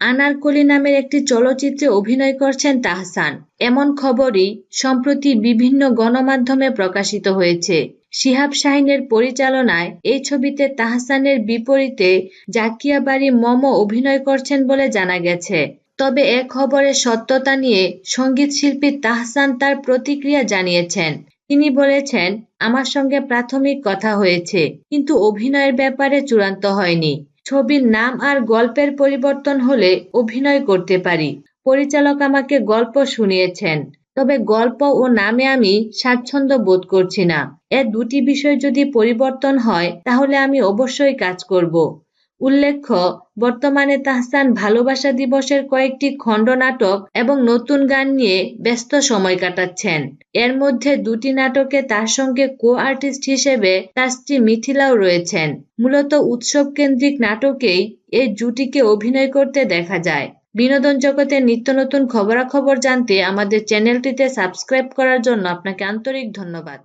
আনারকলি নামের একটি চলচ্চিত্রে অভিনয় করছেন তাহসান। এমন খবরই সম্প্রতি বিভিন্ন গণমাধ্যমে প্রকাশিত হয়েছে। শিহাব শাহিনের পরিচালনায় এই ছবিতে তাহসানের বিপরীতে জাকিয়া বাড়ি মম অভিনয় করছেন বলে জানা গেছে। তবে এ খবরের সত্যতা নিয়ে সংগীত শিল্পী তাহসান তার প্রতিক্রিয়া জানিয়েছেন। তিনি বলেছেন, আমার সঙ্গে প্রাথমিক কথা হয়েছে, কিন্তু অভিনয়ের ব্যাপারে চূড়ান্ত হয়নি। ছবির নাম আর গল্পের পরিবর্তন হলে অভিনয় করতে পারি। পরিচালক আমাকে গল্প শুনিয়েছেন। তবে গল্প ও নামে আমি স্বাচ্ছন্দ্য বোধ করছি না। এ দুটি বিষয় যদি পরিবর্তন হয়, তাহলে আমি অবশ্যই কাজ করব। উল্লেখ্য, বর্তমানে তাহসান ভালোবাসা দিবসের কয়েকটি খণ্ড নাটক এবং নতুন গান নিয়ে ব্যস্ত সময় কাটাচ্ছেন। এর মধ্যে দুটি নাটকে তার সঙ্গে কো আর্টিস্ট হিসেবে তার স্ত্রী মিথিলাও রয়েছেন। মূলত উৎসব কেন্দ্রিক নাটকেই এই জুটিকে অভিনয় করতে দেখা যায়। বিনোদন জগতের নিত্য নতুন খবরাখবর জানতে আমাদের চ্যানেলটিতে সাবস্ক্রাইব করার জন্য আপনাকে আন্তরিক ধন্যবাদ।